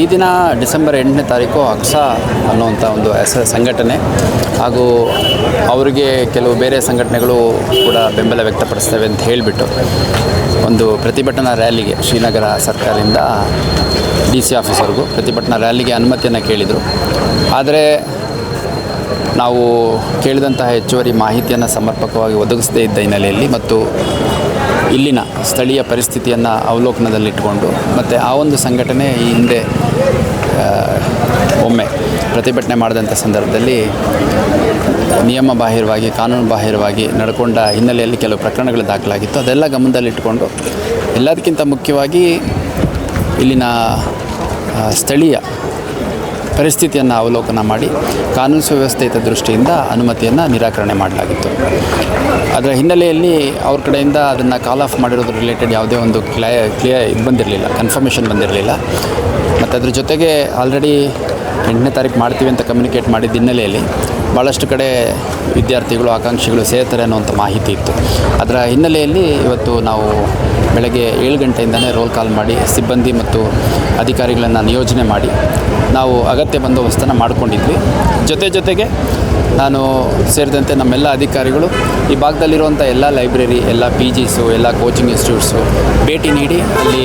ಈ ದಿನ ಡಿಸೆಂಬರ್ ಎಂಟನೇ ತಾರೀಕು ಅಕ್ಸಾ ಅನ್ನುವಂಥ ಒಂದು ಹೆಸ ಸಂಘಟನೆ ಹಾಗೂ ಅವರಿಗೆ ಕೆಲವು ಬೇರೆ ಸಂಘಟನೆಗಳು ಕೂಡ ಬೆಂಬಲ ವ್ಯಕ್ತಪಡಿಸ್ತವೆ ಅಂತ ಹೇಳಿಬಿಟ್ಟು ಒಂದು ಪ್ರತಿಭಟನಾ ರ್ಯಾಲಿಗೆ ಶ್ರೀನಗರ ಸರ್ಕಾರದಿಂದ ಡಿ ಸಿ ಆಫೀಸ್ವರೆಗೂ ಪ್ರತಿಭಟನಾ ರ್ಯಾಲಿಗೆ ಅನುಮತಿಯನ್ನು ಕೇಳಿದರು. ಆದರೆ ನಾವು ಕೇಳಿದಂತಹ ಹೆಚ್ಚುವರಿ ಮಾಹಿತಿಯನ್ನು ಸಮರ್ಪಕವಾಗಿ ಒದಗಿಸದೇ ಇದ್ದ ಹಿನ್ನೆಲೆಯಲ್ಲಿ ಮತ್ತು ಇಲ್ಲಿನ ಸ್ಥಳೀಯ ಪರಿಸ್ಥಿತಿಯನ್ನು ಅವಲೋಕನದಲ್ಲಿಟ್ಟುಕೊಂಡು ಮತ್ತು ಆ ಒಂದು ಸಂಘಟನೆ ಈ ಹಿಂದೆ ಒಮ್ಮೆ ಪ್ರತಿಭಟನೆ ಮಾಡಿದಂಥ ಸಂದರ್ಭದಲ್ಲಿ ನಿಯಮ ಬಾಹಿರವಾಗಿ, ಕಾನೂನು ಬಾಹಿರವಾಗಿ ನಡ್ಕೊಂಡ ಹಿನ್ನೆಲೆಯಲ್ಲಿ ಕೆಲವು ಪ್ರಕರಣಗಳು ದಾಖಲಾಗಿತ್ತು. ಅದೆಲ್ಲ ಗಮನದಲ್ಲಿಟ್ಟುಕೊಂಡು ಎಲ್ಲದಕ್ಕಿಂತ ಮುಖ್ಯವಾಗಿ ಇಲ್ಲಿನ ಸ್ಥಳೀಯ ಪರಿಸ್ಥಿತಿಯನ್ನು ಅವಲೋಕನ ಮಾಡಿ ಕಾನೂನು ಸುವ್ಯವಸ್ಥೆಯ ದೃಷ್ಟಿಯಿಂದ ಅನುಮತಿಯನ್ನು ನಿರಾಕರಣೆ ಮಾಡಲಾಗಿತ್ತು. ಅದರ ಹಿನ್ನೆಲೆಯಲ್ಲಿ ಅವ್ರ ಕಡೆಯಿಂದ ಅದನ್ನು ಕಾಲ್ ಆಫ್ ಮಾಡಿರೋದ್ರ ರಿಲೇಟೆಡ್ ಯಾವುದೇ ಒಂದು ಕ್ಲೈ ಕ್ಲಿಯರ್ ಇದು ಬಂದಿರಲಿಲ್ಲ ಕನ್ಫರ್ಮೇಷನ್ ಬಂದಿರಲಿಲ್ಲ. ಮತ್ತು ಅದ್ರ ಜೊತೆಗೆ ಆಲ್ರೆಡಿ ಎಂಟನೇ ತಾರೀಕು ಮಾಡ್ತೀವಿ ಅಂತ ಕಮ್ಯುನಿಕೇಟ್ ಮಾಡಿದ ಹಿನ್ನೆಲೆಯಲ್ಲಿ ಭಾಳಷ್ಟು ಕಡೆ ವಿದ್ಯಾರ್ಥಿಗಳು, ಆಕಾಂಕ್ಷಿಗಳು ಸೇರ್ತಾರೆ ಅನ್ನುವಂಥ ಮಾಹಿತಿ ಇತ್ತು. ಅದರ ಹಿನ್ನೆಲೆಯಲ್ಲಿ ಇವತ್ತು ನಾವು ಬೆಳಗ್ಗೆ ಏಳು ಗಂಟೆಯಿಂದಲೇ ರೋಲ್ ಕಾಲ್ ಮಾಡಿ ಸಿಬ್ಬಂದಿ ಮತ್ತು ಅಧಿಕಾರಿಗಳನ್ನು ನಿಯೋಜನೆ ಮಾಡಿ ನಾವು ಅಗತ್ಯ ಬಂದೋಬಸ್ತನ್ನು ಮಾಡಿಕೊಂಡಿದ್ವಿ. ಜೊತೆ ಜೊತೆಗೆ ನಾನು ಸೇರಿದಂತೆ ನಮ್ಮೆಲ್ಲ ಅಧಿಕಾರಿಗಳು ಈ ಭಾಗದಲ್ಲಿರುವಂಥ ಎಲ್ಲ ಲೈಬ್ರರಿ, ಎಲ್ಲ ಪಿ ಜಿಸು ಎಲ್ಲ ಕೋಚಿಂಗ್ ಇನ್ಸ್ಟಿಟ್ಯೂಟ್ಸು ಭೇಟಿ ನೀಡಿ ಅಲ್ಲಿ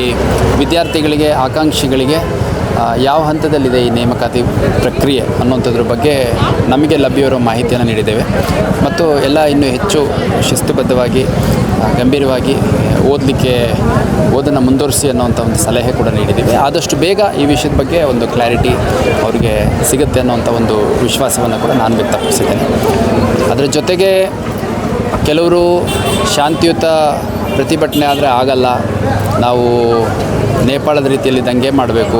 ವಿದ್ಯಾರ್ಥಿಗಳಿಗೆ, ಆಕಾಂಕ್ಷಿಗಳಿಗೆ ಯಾವ ಹಂತದಲ್ಲಿದೆ ಈ ನೇಮಕಾತಿ ಪ್ರಕ್ರಿಯೆ ಅನ್ನುವಂಥದ್ರ ಬಗ್ಗೆ ನಮಗೆ ಲಭ್ಯವಿರುವ ಮಾಹಿತಿಯನ್ನು ನೀಡಿದ್ದೇವೆ. ಮತ್ತು ಎಲ್ಲ ಇನ್ನೂ ಹೆಚ್ಚು ಶಿಸ್ತುಬದ್ಧವಾಗಿ ಗಂಭೀರವಾಗಿ ಓದಲಿಕ್ಕೆ, ಓದನ್ನು ಮುಂದುವರಿಸಿ ಅನ್ನೋವಂಥ ಒಂದು ಸಲಹೆ ಕೂಡ ನೀಡಿದ್ದೀವಿ. ಆದಷ್ಟು ಬೇಗ ಈ ವಿಷಯದ ಬಗ್ಗೆ ಒಂದು ಕ್ಲಾರಿಟಿ ಅವರಿಗೆ ಸಿಗುತ್ತೆ ಅನ್ನೋವಂಥ ಒಂದು ವಿಶ್ವಾಸವನ್ನು ಕೂಡ ನಾನು ವ್ಯಕ್ತಪಡಿಸಿದ್ದೇನೆ. ಅದರ ಜೊತೆಗೆ ಕೆಲವರು ಶಾಂತಿಯುತ ಪ್ರತಿಭಟನೆ ಆದರೆ ಆಗಲ್ಲ. ನಾವು ನೇಪಾಳದ ರೀತಿಯಲ್ಲಿ ದಂಗೆ ಮಾಡಬೇಕು,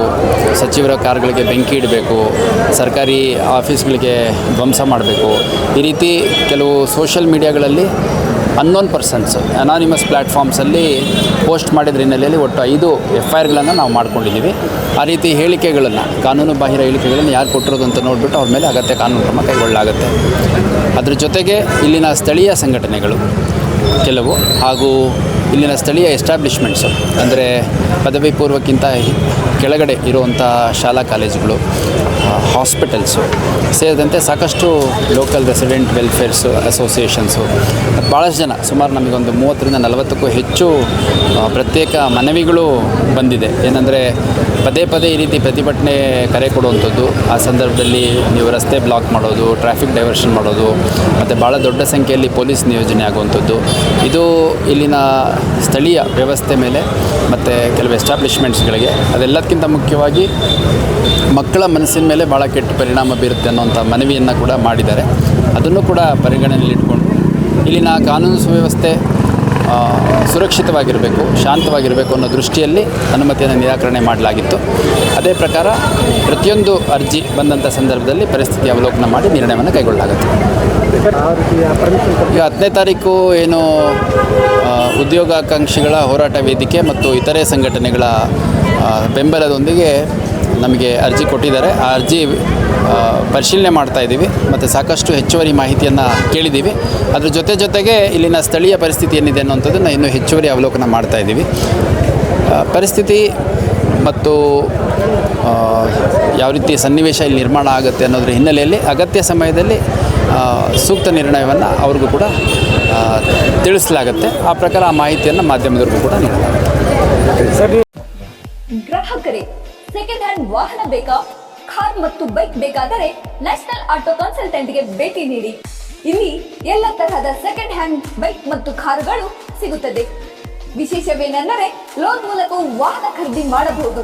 ಸಚಿವರ ಕಾರ್ಗಳಿಗೆ ಬೆಂಕಿ ಇಡಬೇಕು, ಸರ್ಕಾರಿ ಆಫೀಸ್ಗಳಿಗೆ ಧ್ವಂಸ ಮಾಡಬೇಕು. ಈ ರೀತಿ ಕೆಲವು ಸೋಷಿಯಲ್ ಮೀಡಿಯಾಗಳಲ್ಲಿ ಅನ್ನೋನ್ ಪರ್ಸನ್ಸ್ ಅನಾನಿಮಸ್ ಪ್ಲ್ಯಾಟ್ಫಾರ್ಮ್ಸಲ್ಲಿ ಪೋಸ್ಟ್ ಮಾಡಿದ ಹಿನ್ನೆಲೆಯಲ್ಲಿ ಒಟ್ಟು ಐದು ಎಫ್ ಐ ಆರ್ಗಳನ್ನು ನಾವು ಮಾಡ್ಕೊಂಡಿದ್ದೀವಿ. ಆ ರೀತಿ ಹೇಳಿಕೆಗಳನ್ನು, ಕಾನೂನು ಬಾಹಿರ ಹೇಳಿಕೆಗಳನ್ನು ಯಾರು ಕೊಟ್ಟಿರೋದು ಅಂತ ನೋಡಿಬಿಟ್ಟು ಅವ್ರ ಮೇಲೆ ಅಗತ್ಯ ಕಾನೂನು ಕ್ರಮ ಕೈಗೊಳ್ಳಲಾಗುತ್ತೆ. ಅದ್ರ ಜೊತೆಗೆ ಇಲ್ಲಿನ ಸ್ಥಳೀಯ ಸಂಘಟನೆಗಳು ಕೆಲವು ಹಾಗೂ ಇಲ್ಲಿನ ಸ್ಥಳೀಯ ಎಸ್ಟಾಬ್ಲಿಷ್ಮೆಂಟ್ಸು, ಅಂದರೆ ಪದವಿ ಪೂರ್ವಕ್ಕಿಂತ ಕೆಳಗಡೆ ಇರುವಂಥ ಶಾಲಾ ಕಾಲೇಜುಗಳು ಹಾಸ್ಪಿಟಲ್ಸು, ಸೇರಿದಂತೆ ಸಾಕಷ್ಟು ಲೋಕಲ್ ರೆಸಿಡೆಂಟ್ ವೆಲ್ಫೇರ್ಸು, ಅಸೋಸಿಯೇಷನ್ಸು ಭಾಳಷ್ಟು ಜನ, ಸುಮಾರು ನಮಗೊಂದು ಮೂವತ್ತರಿಂದ ನಲವತ್ತಕ್ಕೂ ಹೆಚ್ಚು ಪ್ರತ್ಯೇಕ ಮನವಿಗಳು ಬಂದಿದೆ. ಏನಂದರೆ, ಪದೇ ಪದೇ ಈ ರೀತಿ ಪ್ರತಿಭಟನೆ ಕರೆ ಕೊಡುವಂಥದ್ದು, ಆ ಸಂದರ್ಭದಲ್ಲಿ ನೀವು ರಸ್ತೆ ಬ್ಲಾಕ್ ಮಾಡೋದು, ಟ್ರಾಫಿಕ್ ಡೈವರ್ಷನ್ ಮಾಡೋದು, ಮತ್ತು ಭಾಳ ದೊಡ್ಡ ಸಂಖ್ಯೆಯಲ್ಲಿ ಪೊಲೀಸ್ ನಿಯೋಜನೆ ಆಗುವಂಥದ್ದು. ಇದು ಇಲ್ಲಿನ ಸ್ಥಳೀಯ ವ್ಯವಸ್ಥೆ ಮೇಲೆ ಮತ್ತು ಕೆಲವು ಎಸ್ಟಾಬ್ಲಿಷ್ಮೆಂಟ್ಸ್ಗಳಿಗೆ ಅದೆಲ್ಲದಕ್ಕಿಂತ ಮುಖ್ಯವಾಗಿ ಮಕ್ಕಳ ಮನಸ್ಸಿನ ಮೇಲೆ ಭಾಳ ಕೆಟ್ಟ ಪರಿಣಾಮ ಬೀರುತ್ತೆ ಅನ್ನೋಂಥ ಮನವಿಯನ್ನು ಕೂಡ ಮಾಡಿದ್ದಾರೆ. ಅದನ್ನು ಕೂಡ ಪರಿಗಣನೆಯಲ್ಲಿಟ್ಕೊಂಡು ಇಲ್ಲಿನ ಕಾನೂನು ಸುವ್ಯವಸ್ಥೆ ಸುರಕ್ಷಿತವಾಗಿರಬೇಕು, ಶಾಂತವಾಗಿರಬೇಕು ಅನ್ನೋ ದೃಷ್ಟಿಯಲ್ಲಿ ಅನುಮತಿಯನ್ನು ನಿರಾಕರಣೆ ಮಾಡಲಾಗಿತ್ತು. ಅದೇ ಪ್ರಕಾರ ಪ್ರತಿಯೊಂದು ಅರ್ಜಿ ಬಂದಂಥ ಸಂದರ್ಭದಲ್ಲಿ ಪರಿಸ್ಥಿತಿ ಅವಲೋಕನ ಮಾಡಿ ನಿರ್ಣಯವನ್ನು ಕೈಗೊಳ್ಳಲಾಗುತ್ತೆ. ಈಗ ಹತ್ತನೇ ತಾರೀಕು ಏನು ಉದ್ಯೋಗಾಕಾಂಕ್ಷಿಗಳ ಹೋರಾಟ ವೇದಿಕೆ ಮತ್ತು ಇತರೆ ಸಂಘಟನೆಗಳ ಬೆಂಬಲದೊಂದಿಗೆ ನಮಗೆ ಅರ್ಜಿ ಕೊಟ್ಟಿದ್ದಾರೆ. ಆ ಅರ್ಜಿ ಪರಿಶೀಲನೆ ಮಾಡ್ತಾ ಇದ್ದೀವಿ ಮತ್ತು ಸಾಕಷ್ಟು ಹೆಚ್ಚುವರಿ ಮಾಹಿತಿಯನ್ನು ಕೇಳಿದ್ದೀವಿ. ಅದ್ರ ಜೊತೆ ಜೊತೆಗೆ ಇಲ್ಲಿನ ಸ್ಥಳೀಯ ಪರಿಸ್ಥಿತಿ ಏನಿದೆ ಅನ್ನೋಂಥದ್ದನ್ನು ಇನ್ನೂ ಹೆಚ್ಚುವರಿ ಅವಲೋಕನ ಮಾಡ್ತಾ ಇದ್ದೀವಿ. ಪರಿಸ್ಥಿತಿ ಮತ್ತು ಯಾವ ರೀತಿ ಸನ್ನಿವೇಶ ಇಲ್ಲಿ ನಿರ್ಮಾಣ ಆಗುತ್ತೆ ಅನ್ನೋದ್ರ ಹಿನ್ನೆಲೆಯಲ್ಲಿ ಅಗತ್ಯ ಸಮಯದಲ್ಲಿ ಸೂಕ್ತ ನಿರ್ಣಯವನ್ನು ಅವ್ರಿಗೂ ಕೂಡ ತಿಳಿಸಲಾಗುತ್ತೆ. ಆ ಪ್ರಕಾರ ಆ ಮಾಹಿತಿಯನ್ನು ಮಾಧ್ಯಮದವ್ರಿಗೂ ಕೂಡ ಗ್ರಾಹಕರೇ ಸೆಕೆಂಡ್ ಹ್ಯಾಂಡ್ ವಾಹನ ಬೇಕಾ? ಕಾರ್ ಮತ್ತು ಬೈಕ್ ಬೇಕಾದರೆ ನ್ಯಾಷನಲ್ ಆಟೋ ಕನ್ಸಲ್ಟೆಂಟ್ಗೆ ಭೇಟಿ ನೀಡಿ. ಇಲ್ಲಿ ಎಲ್ಲ ತರಹದ ಸೆಕೆಂಡ್ ಹ್ಯಾಂಡ್ ಬೈಕ್ ಮತ್ತು ಕಾರುಗಳು ಸಿಗುತ್ತದೆ. ವಿಶೇಷವೇನೆಂದರೆ ಲೋನ್ ಮೂಲಕವೂ ವಾಹನ ಖರೀದಿ ಮಾಡಬಹುದು.